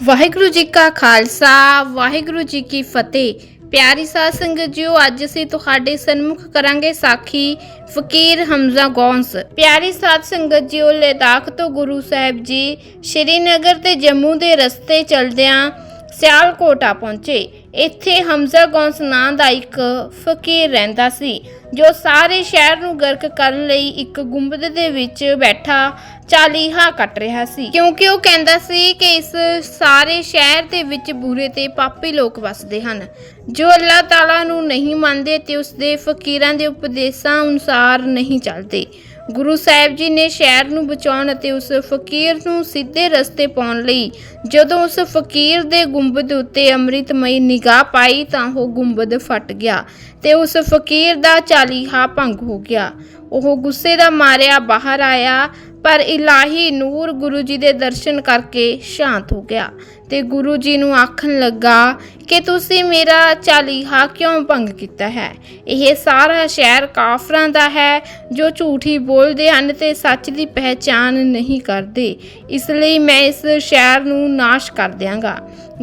ਵਾਹਿਗੁਰੂ ਜੀ ਕਾ ਖਾਲਸਾ, ਵਾਹਿਗੁਰੂ ਜੀ ਕੀ ਫਤਿਹ। ਪਿਆਰੀ ਸਾਧ ਸੰਗਤ ਜੀਓ, ਅੱਜ ਅਸੀਂ ਤੁਹਾਡੇ ਸਨਮੁਖ ਕਰਾਂਗੇ ਸਾਖੀ ਫਕੀਰ ਹਮਜ਼ਾ ਗੌਂਸ। ਪਿਆਰੀ ਸਾਧ ਸੰਗਤ ਜੀਓ, ਲਦਾਖ ਤੋਂ ਗੁਰੂ ਸਾਹਿਬ ਜੀ ਸ਼੍ਰੀਨਗਰ ਤੇ ਜੰਮੂ ਦੇ ਰਸਤੇ ਚਲਦਿਆਂ ਸਿਆਲਕੋਟਾ ਪਹੁੰਚੇ। ਇੱਥੇ ਹਮਜ਼ਾ ਗੌਂਸ ਨਾਂ ਦਾ ਇੱਕ ਫਕੀਰ ਰਹਿੰਦਾ ਸੀ, ਜੋ ਸਾਰੇ ਸ਼ਹਿਰ ਨੂੰ ਗਰਕ ਕਰਨ ਲਈ ਇੱਕ ਗੁੰਬਦ ਦੇ ਵਿੱਚ ਬੈਠਾ ਚਾਲੀਹਾ ਕੱਟ ਰਿਹਾ ਸੀ। ਕਿਉਂਕਿ ਉਹ ਕਹਿੰਦਾ ਸੀ ਕਿ ਇਸ ਸਾਰੇ ਸ਼ਹਿਰ ਦੇ ਵਿੱਚ ਬੁਰੇ ਤੇ ਪਾਪੀ ਲੋਕ ਵੱਸਦੇ ਹਨ। ਜੋ ਅੱਲਾਹ ਤਾਲਾ ਨੂੰ ਨਹੀਂ ਮੰਨਦੇ ਤੇ ਉਸ ਦੇ ਫਕੀਰਾਂ ਦੇ ਉਪਦੇਸ਼ਾਂ ਅਨੁਸਾਰ ਨਹੀਂ ਚੱਲਦੇ। ਗੁਰੂ ਸਾਹਿਬ ਜੀ ਨੇ ਸ਼ਹਿਰ ਨੂੰ ਬਚਾਉਣ ਅਤੇ ਉਸ ਫਕੀਰ ਨੂੰ ਸਿੱਧੇ ਰਸਤੇ ਪਾਉਣ ਲਈ ਜਦੋਂ ਉਸ ਫਕੀਰ ਦੇ ਗੁੰਬਦ ਉੱਤੇ ਅੰਮ੍ਰਿਤਮਈ ਨਿਗਾਹ ਪਾਈ ਤਾਂ ਉਹ ਗੁੰਬਦ ਫਟ ਗਿਆ ਤੇ ਉਸ ਫਕੀਰ ਦਾ ਚਾਲੀਹਾ ਭੰਗ ਹੋ ਗਿਆ। ਉਹ ਗੁੱਸੇ ਦਾ ਮਾਰਿਆ ਬਾਹਰ ਆਇਆ ਪਰ ਇਲਾਹੀ ਨੂਰ ਗੁਰੂ ਜੀ ਦੇ ਦਰਸ਼ਨ ਕਰਕੇ ਸ਼ਾਂਤ ਹੋ ਗਿਆ। ਤੇ ਗੁਰੂ ਜੀ ਨੂੰ ਆਖਣ ਲੱਗਾ ਕਿ ਤੁਸੀਂ ਮੇਰਾ ਚਾਲੀਹਾ ਕਿਉਂ ਭੰਗ ਕੀਤਾ ਹੈ? ਇਹ ਸਾਰਾ ਸ਼ਹਿਰ ਕਾਫਰਾਂ ਦਾ ਹੈ, ਜੋ ਝੂਠੀ ਬੋਲਦੇ ਹਨ ਤੇ ਸੱਚ ਦੀ ਪਹਿਚਾਨ ਨਹੀਂ ਕਰਦੇ। ਇਸ ਲਈ ਮੈਂ ਇਸ ਸ਼ਹਿਰ ਨੂੰ ਨਾਸ਼ ਕਰ ਦਿਆਂਗਾ।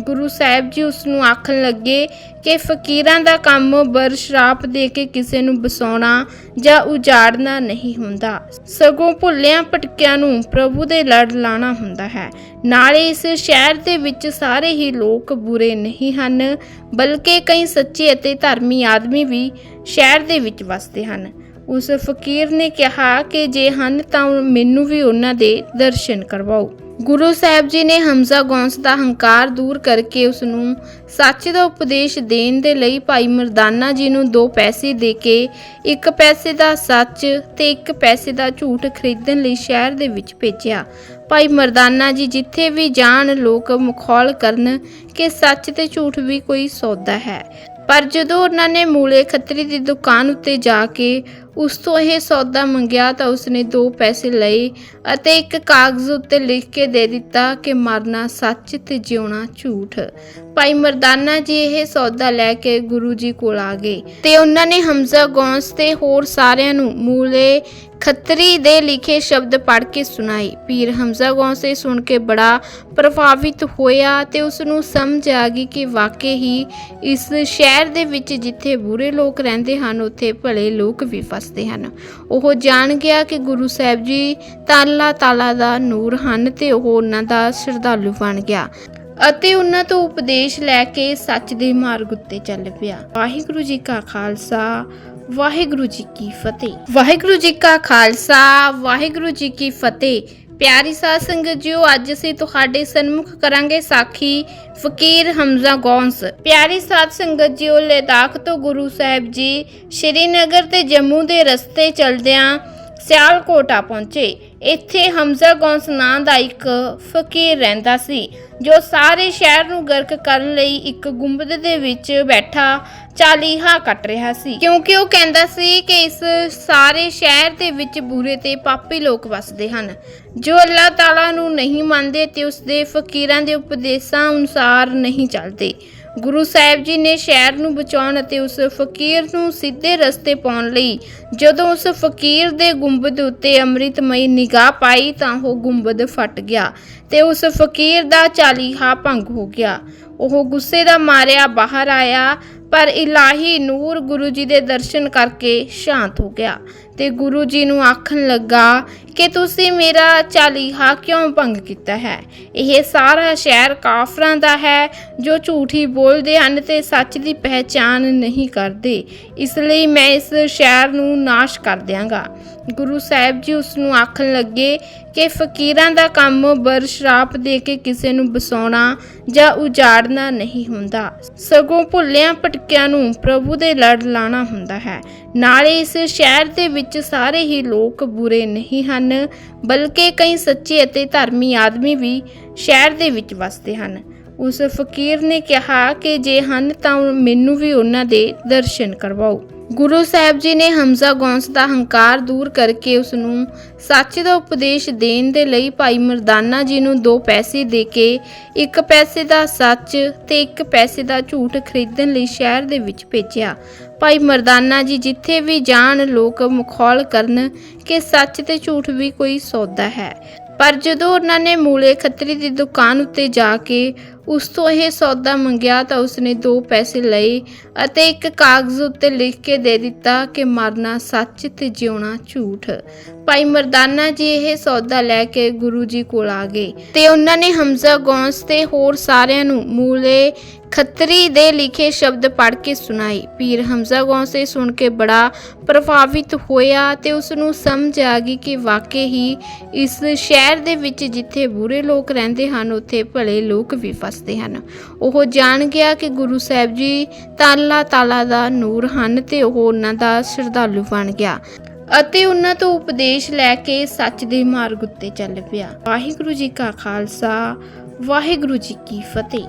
ਗੁਰੂ ਸਾਹਿਬ ਜੀ ਉਸ ਨੂੰ ਆਖਣ ਲੱਗੇ ਕਿ ਫਕੀਰਾਂ ਦਾ ਕੰਮ ਬਰ ਸ਼ਰਾਪ ਦੇ ਕੇ ਕਿਸੇ ਨੂੰ ਬਸਾਉਣਾ ਜਾਂ ਉਜਾੜਨਾ ਨਹੀਂ ਹੁੰਦਾ। ਸਗੋਂ ਭੁੱਲਿਆਂ ਭਟਕਿਆਂ ਨੂੰ ਪ੍ਰਭੂ ਦੇ ਲੜ ਲਾਣਾ ਹੁੰਦਾ ਹੈ। ਨਾਲੇ ਇਸ ਸ਼ਹਿਰ ਦੇ ਵਿੱਚ ਸਾਰੇ ਹੀ ਲੋਕ ਬੁਰੇ ਨਹੀਂ ਹਨ, ਬਲਕਿ ਕਈ ਸੱਚੇ ਅਤੇ ਧਰਮੀ ਆਦਮੀ ਵੀ ਸ਼ਹਿਰ ਦੇ ਵਿੱਚ ਵਸਦੇ ਹਨ। ਉਸ ਫਕੀਰ ਨੇ ਕਿਹਾ ਕਿ ਜੇ ਹਨ ਤਾਂ ਮੈਨੂੰ ਵੀ ਉਹਨਾਂ ਦੇ ਦਰਸ਼ਨ ਕਰਵਾਓ। ਗੁਰੂ ਸਾਹਿਬ ਜੀ ਨੇ ਹਮਜ਼ਾ ਗੌਂਸ ਦਾ ਹੰਕਾਰ ਦੂਰ ਕਰਕੇ ਉਸ ਨੂੰ ਸੱਚ ਦਾ ਉਪਦੇਸ਼ ਦੇਣ ਦੇ ਲਈ ਭਾਈ ਮਰਦਾਨਾ ਜੀ ਨੂੰ ਦੋ ਪੈਸੇ ਦੇ ਕੇ ਇੱਕ ਪੈਸੇ ਦਾ ਸੱਚ ਤੇ ਇੱਕ ਪੈਸੇ ਦਾ ਝੂਠ ਖਰੀਦਣ ਲਈ ਸ਼ਹਿਰ ਦੇ ਵਿੱਚ ਭੇਜਿਆ। ਭਾਈ ਮਰਦਾਨਾ ਜੀ, ਜਿੱਥੇ ਵੀ ਜਾਣ ਲੋਕ ਮਖੌਲ ਕਰਨ ਕਿ ਸੱਚ ਤੇ ਝੂਠ ਵੀ ਕੋਈ ਸੌਦਾ ਹੈ। ਪਰ ਜਦੋਂ ਉਹਨਾਂ ਨੇ ਮੂਲੇ ਖੱਤਰੀ ਦੀ ਦੁਕਾਨ ਉੱਤੇ ਜਾ ਕੇ ਉਸ ਤੋਂ ਇਹ ਸੌਦਾ ਮੰਗਿਆ ਤਾਂ ਉਸਨੇ ਦੋ ਪੈਸੇ ਲਏ ਅਤੇ ਇੱਕ ਕਾਗਜ਼ ਉੱਤੇ ਲਿਖ ਕੇ ਦੇ ਦਿੱਤਾ ਕਿ ਮਰਨਾ ਸੱਚ ਤੇ ਜਿਉਣਾ ਝੂਠ। ਭਾਈ ਮਰਦਾਨਾ ਜੀ ਇਹ ਸੌਦਾ ਲੈ ਕੇ ਗੁਰੂ ਜੀ ਕੋਲ ਆ ਗਏ ਤੇ ਉਹਨਾਂ ਨੇ ਹਮਜ਼ਾ ਗੌਂਸ ਤੇ ਹੋਰ ਸਾਰਿਆਂ ਨੂੰ ਮੂਲੇ ਖੱਤਰੀ ਦੇ ਲਿਖੇ ਸ਼ਬਦ ਪੜ੍ਹ ਕੇ ਸੁਣਾਈ ਪੀਰ ਹਮਜ਼ਾ ਗੌਂਸ ਇਹ ਸੁਣ ਕੇ ਬੜਾ ਪ੍ਰਭਾਵਿਤ ਹੋਇਆ ਤੇ ਉਸ ਨੂੰ ਸਮਝ ਆ ਗਈ ਕਿ ਵਾਕਈ ਹੀ ਇਸ ਸ਼ਹਿਰ ਦੇ ਵਿੱਚ ਜਿੱਥੇ ਬੁਰੇ ਲੋਕ ਰਹਿੰਦੇ ਹਨ, ਉੱਥੇ ਭਲੇ ਲੋਕ ਵੀ ਵਸਦੇ ਹਨ। ਉਹ ਜਾਣ ਗਿਆ ਕਿ ਗੁਰੂ ਸਾਹਿਬ ਜੀ ਤਾਂ ਤਾਲਾ ਦਾ ਨੂਰ ਹਨ ਤੇ ਉਹ ਉਹਨਾਂ ਦਾ ਸ਼ਰਧਾਲੂ ਬਣ ਗਿਆ ਅਤੇ ਉਹਨਾਂ ਤੋਂ ਉਪਦੇਸ਼ ਲੈ ਕੇ ਸੱਚ ਦੇ ਮਾਰਗ ਉੱਤੇ ਚੱਲ ਪਿਆ। ਵਾਹਿਗੁਰੂ ਜੀ ਕਾ ਖਾਲਸਾ, ਵਾਹਿਗੁਰੂ ਜੀ ਕੀ ਫਤਿਹ। ਵਾਹਿਗੁਰੂ ਜੀ ਕਾ ਖਾਲਸਾ, ਵਾਹਿਗੁਰੂ ਜੀ ਕੀ ਫਤਿਹ। ਪਿਆਰੀ ਸਾਧ ਸੰਗਤ ਜੀਓ, ਅੱਜ ਅਸੀਂ ਤੁਹਾਡੇ ਸਨਮੁਖ ਕਰਾਂਗੇ ਸਾਖੀ ਫਕੀਰ ਹਮਜ਼ਾ ਗੌਂਸ। ਪਿਆਰੀ ਸਾਧ ਸੰਗਤ ਜੀਓ, ਲਦਾਖ ਤੋਂ ਗੁਰੂ ਸਾਹਿਬ ਜੀ ਸ਼੍ਰੀਨਗਰ ਤੇ ਜੰਮੂ ਦੇ ਰਸਤੇ ਚਲਦਿਆਂ ਸਿਆਲਕੋਟਾ ਪਹੁੰਚੇ। ਇੱਥੇ ਹਮਜ਼ਾ ਗੌਂਸ ਨਾਂ ਦਾ ਇੱਕ ਫਕੀਰ ਰਹਿੰਦਾ ਸੀ, ਜੋ ਸਾਰੇ ਸ਼ਹਿਰ ਨੂੰ ਗਰਕ ਕਰਨ ਲਈ ਇੱਕ ਗੁੰਬਦ ਦੇ ਵਿੱਚ ਬੈਠਾ ਚਾਲੀਹਾ ਕੱਟ ਰਿਹਾ ਸੀ। ਕਿਉਂਕਿ ਉਹ ਕਹਿੰਦਾ ਸੀ ਕਿ ਇਸ ਸਾਰੇ ਸ਼ਹਿਰ ਦੇ ਵਿੱਚ ਬੁਰੇ ਤੇ ਪਾਪੀ ਲੋਕ ਵੱਸਦੇ ਹਨ। ਜੋ ਅੱਲਾਹ ਤਾਲਾ ਨੂੰ ਨਹੀਂ ਮੰਨਦੇ ਤੇ ਉਸ ਦੇ ਫਕੀਰਾਂ ਦੇ ਉਪਦੇਸ਼ਾਂ ਅਨੁਸਾਰ ਨਹੀਂ ਚੱਲਦੇ। ਗੁਰੂ ਸਾਹਿਬ ਜੀ ਨੇ ਸ਼ਹਿਰ ਨੂੰ ਬਚਾਉਣ ਅਤੇ ਉਸ ਫਕੀਰ ਨੂੰ ਸਿੱਧੇ ਰਸਤੇ ਪਾਉਣ ਲਈ ਜਦੋਂ ਉਸ ਫਕੀਰ ਦੇ ਗੁੰਬਦ ਉੱਤੇ ਅੰਮ੍ਰਿਤਮਈ ਨਿਗਾਹ ਪਾਈ ਤਾਂ ਉਹ ਗੁੰਬਦ ਫਟ ਗਿਆ ਤੇ ਉਸ ਫਕੀਰ ਦਾ ਚਾਲੀਹਾ ਭੰਗ ਹੋ ਗਿਆ। ਉਹ ਗੁੱਸੇ ਦਾ ਮਾਰਿਆ ਬਾਹਰ ਆਇਆ, ਪਰ ਇਲਾਹੀ ਨੂਰ ਗੁਰੂ ਜੀ ਦੇ ਦਰਸ਼ਨ ਕਰਕੇ ਸ਼ਾਂਤ ਹੋ ਗਿਆ। ਤੇ ਗੁਰੂ ਜੀ ਨੂੰ ਆਖਣ ਲੱਗਾ ਕਿ ਤੁਸੀਂ ਮੇਰਾ ਚਾਲੀਹਾ ਕਿਉਂ ਭੰਗ ਕੀਤਾ ਹੈ? ਇਹ ਸਾਰਾ ਸ਼ਹਿਰ ਕਾਫਰਾਂ ਦਾ ਹੈ, ਜੋ ਝੂਠੀ ਬੋਲਦੇ ਹਨ ਤੇ ਸੱਚ ਦੀ ਪਹਿਚਾਨ ਨਹੀਂ ਕਰਦੇ। ਇਸ ਲਈ ਮੈਂ ਇਸ ਸ਼ਹਿਰ ਨੂੰ ਨਾਸ਼ ਕਰ ਦਿਆਂਗਾ। ਗੁਰੂ ਸਾਹਿਬ ਜੀ ਉਸ ਨੂੰ ਆਖਣ ਲੱਗੇ ਕਿ ਫਕੀਰਾਂ ਦਾ ਕੰਮ ਬਰ ਸ਼ਰਾਪ ਦੇ ਕੇ ਕਿਸੇ ਨੂੰ ਬਸਾਉਣਾ ਜਾਂ ਉਜਾੜਨਾ ਨਹੀਂ ਹੁੰਦਾ। ਸਗੋਂ ਭੁੱਲਿਆਂ ਭਟਕਿਆਂ ਨੂੰ ਪ੍ਰਭੂ ਦੇ ਲੜ ਲਾਣਾ ਹੁੰਦਾ ਹੈ। ਨਾਲੇ ਇਸ ਸ਼ਹਿਰ ਦੇ ਵਿੱਚ ਸਾਰੇ ਹੀ ਲੋਕ ਬੁਰੇ ਨਹੀਂ ਹਨ, ਬਲਕਿ ਕਈ ਸੱਚੇ ਅਤੇ ਧਰਮੀ ਆਦਮੀ ਵੀ ਸ਼ਹਿਰ ਦੇ ਵਿੱਚ ਵਸਦੇ ਹਨ। ਉਸ ਫਕੀਰ ਨੇ ਕਿਹਾ ਕਿ ਜੇ ਹਨ ਤਾਂ ਮੈਨੂੰ ਵੀ ਉਹਨਾਂ ਦੇ ਦਰਸ਼ਨ ਕਰਵਾਓ। ਗੁਰੂ ਸਾਹਿਬ ਜੀ ਨੇ ਹਮਜ਼ਾ ਗੌਂਸ ਦਾ ਹੰਕਾਰ ਦੂਰ ਕਰਕੇ ਉਸ ਨੂੰ ਸੱਚ ਦਾ ਉਪਦੇਸ਼ ਦੇਣ ਦੇ ਲਈ ਭਾਈ ਮਰਦਾਨਾ ਜੀ ਨੂੰ ਦੋ ਪੈਸੇ ਦੇ ਕੇ, ਇੱਕ ਪੈਸੇ ਦਾ ਸੱਚ ਤੇ ਇੱਕ ਪੈਸੇ ਦਾ ਝੂਠ ਖਰੀਦਣ ਲਈ ਸ਼ਹਿਰ ਦੇ ਵਿੱਚ ਭੇਜਿਆ। ਭਾਈ ਮਰਦਾਨਾ ਜੀ ਜਿੱਥੇ ਵੀ ਜਾਣ, ਲੋਕ ਮਖੌਲ ਕਰਨ ਕਿ ਸੱਚ ਤੇ ਝੂਠ ਵੀ ਕੋਈ ਸੌਦਾ ਹੈ। ਪਰ ਜਦੋਂ ਉਹਨਾਂ ਨੇ ਮੂਲੇ ਖੱਤਰੀ ਦੀ ਦੁਕਾਨ ਉੱਤੇ ਜਾ ਕੇ ਉਸ ਤੋਂ ਇਹ ਸੌਦਾ ਮੰਗਿਆ ਤਾਂ ਉਸਨੇ ਦੋ ਪੈਸੇ ਲਏ ਅਤੇ ਇੱਕ ਕਾਗਜ਼ ਉੱਤੇ ਲਿਖ ਕੇ ਦੇ ਦਿੱਤਾ ਕਿ ਮਰਨਾ ਸੱਚ ਤੇ ਜਿਉਣਾ ਝੂਠ। ਭਾਈ ਮਰਦਾਨਾ ਜੀ ਇਹ ਸੌਦਾ ਲੈ ਕੇ ਗੁਰੂ ਜੀ ਕੋਲ ਆ ਗਏ ਤੇ ਉਹਨਾਂ ਨੇ ਹਮਜ਼ਾ ਗੌਂਸ ਤੇ ਹੋਰ ਸਾਰਿਆਂ ਨੂੰ ਮੂਲੇ ਖੱਤਰੀ ਦੇ ਲਿਖੇ ਸ਼ਬਦ ਪੜ੍ਹ ਕੇ ਸੁਣਾਈ। ਪੀਰ ਹਮਜ਼ਾ ਗੌਂਸ ਸੁਣ ਕੇ ਬੜਾ ਪ੍ਰਭਾਵਿਤ ਹੋਇਆ ਤੇ ਉਸ ਨੂੰ ਸਮਝ ਆ ਗਈ ਕਿ ਵਾਕਈ ਹੀ ਇਸ ਸ਼ਹਿਰ ਦੇ ਵਿੱਚ ਜਿੱਥੇ ਬੁਰੇ ਲੋਕ ਰਹਿੰਦੇ ਹਨ, ਉੱਥੇ ਭਲੇ ਲੋਕ ਵੀ ਫਸਦੇ ਹਨ। ਉਹ ਜਾਣ ਗਿਆ ਕਿ ਗੁਰੂ ਸਾਹਿਬ ਜੀ ਤਾਲਾ ਤਾਲਾ ਦਾ ਨੂਰ ਹਨ ਤੇ ਉਹ ਉਹਨਾਂ ਦਾ ਸ਼ਰਧਾਲੂ ਬਣ ਗਿਆ ਅਤੇ ਉਹਨਾਂ ਤੋਂ ਉਪਦੇਸ਼ ਲੈ ਕੇ ਸੱਚ ਦੇ ਮਾਰਗ ਉੱਤੇ ਚੱਲ ਪਿਆ। ਵਾਹਿਗੁਰੂ ਜੀ ਕਾ ਖਾਲਸਾ, ਵਾਹਿਗੁਰੂ ਜੀ ਕੀ ਫਤਿਹ।